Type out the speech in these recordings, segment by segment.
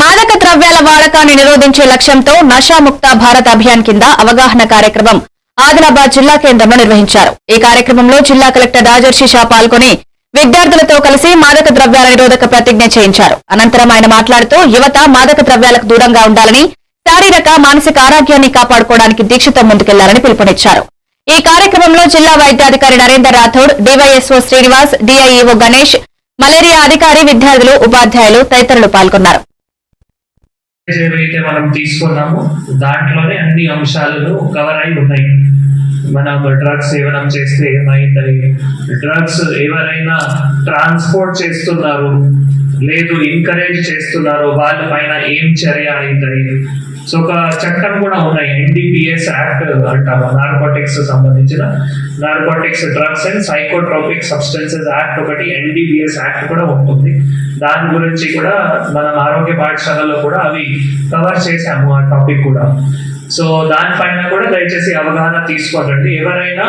మాదక ద్రవ్యాల వాడకాన్ని నిరోధించే లక్ష్యంతో నషాముక్త భారత్ అభియాన్ కింద అవగాహన కార్యక్రమం ఆదిలాబాద్ జిల్లా కేంద్రంలో నిర్వహించారు. ఈ కార్యక్రమంలో జిల్లా కలెక్టర్ రాజర్షి షా పాల్గొని విద్యార్థులతో కలిసి మాదక ద్రవ్యాల నిరోధక ప్రతిజ్ఞ చేయించారు. అనంతరం ఆయన మాట్లాడుతూ యువత మాదక ద్రవ్యాలకు దూరంగా ఉండాలని శారీరక మానసిక ఆరోగ్యాన్ని కాపాడుకోవడానికి దీక్షతో ముందుకెళ్ళాలని పిలుపునిచ్చారు. ఈ కార్యక్రమంలో జిల్లా వైద్యాధికారి Narender Rathod DYSO Srinivas DIEO Ganesh malaria అధికారి విద్యార్థులు ఉపాధ్యాయులు తదితరులు పాల్గొన్నారు. ఏవైతే మనం తీసుకున్నామో దాంట్లోనే అన్ని అంశాలను కవర్ అయి ఉన్నాయి. మనం డ్రగ్స్ సేవనం చేస్తే ఏమైతుంది డ్రగ్స్ ఎవరైనా ట్రాన్స్పోర్ట్ చేస్తున్నారు లేదు ఎంకరేజ్ చేస్తున్నారు వాళ్ళ పైన ఏం చర్య అవుతుంది సో ఒక చట్టం కూడా ఉన్నాయి. ఎన్డీపీఎస్ యాక్ట్ అంటాము. నార్కోటిక్స్ సంబంధించిన narcotics drugs and psychotropic substances act ఒకటి ఎన్డీపీఎస్ యాక్ట్ కూడా ఉంటుంది. దాని గురించి కూడా మనం ఆరోగ్య పాఠశాలలో కూడా అవి కవర్ చేశాము ఆ టాపిక్ కూడా. సో దానిపైన కూడా దయచేసి అవగాహన తీసుకోండి. ఎవరైనా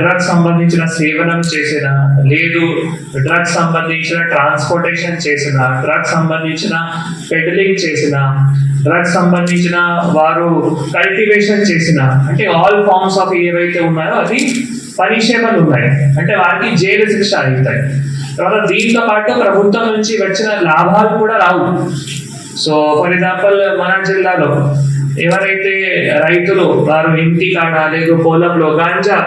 డ్రగ్స్ సంబంధించిన సేవనం చేసిన లేదు డ్రగ్స్ సంబంధించిన ట్రాన్స్పోర్టేషన్ చేసిన డ్రగ్స్ సంబంధించిన పెడలింగ్ చేసిన డ్రగ్స్ సంబంధించిన వారు కల్టివేషన్ చేసిన అంటే ఆల్ ఫార్మ్స్ ఆఫ్ ఏవైతే ఉన్నాయో అది పరిక్షేమలు ఉన్నాయి. అంటే వారికి జైలు శిక్ష అవుతాయి తర్వాత దీంతో పాటు ప్రభుత్వం నుంచి వచ్చిన లాభాలు కూడా రావు. సో ఫర్ ఎగ్జాంపుల్ మన జిల్లాలో ఎవరైతే రైతులు వారు ఇంటి కాడ లేదు పొలంలో గాంజా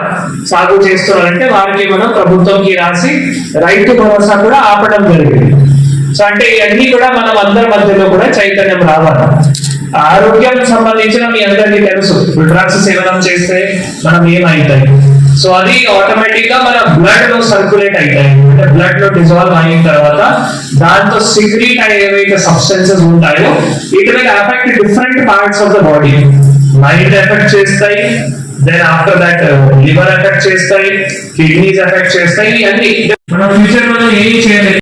సాగు చేస్తున్నారంటే వారికి మనం ప్రభుత్వంకి రాసి రైతు భరోసా కూడా ఆపడం జరిగింది. సో అంటే ఇవన్నీ కూడా మనం అందరి మధ్యలో కూడా చైతన్యం రావాలి. ఆరోగ్యం సంబంధించిన మీ అందరికీ తెలుసు. డ్రగ్స్ సేవనం చేస్తే మనం ఏమవుతాయి సో అది ఆటోమేటిక్గా మన బ్లడ్లో సర్క్యులేట్ అవుతాయి అంటే బ్లడ్లో డిజాల్వ్ అయిన తర్వాత దాంతో సిక్రీట్ అయ్యే ఏవైతే సబ్స్టెన్సెస్ ఉంటాయో it will affect different parts of the body mind effect చేస్తాయి then after that liver effect చేస్తాయి కిడ్నీస్ ఎఫెక్ట్ చేస్తాయి ఇవన్నీ. మనం ఫ్యూచర్లో ఏం చేయలేదు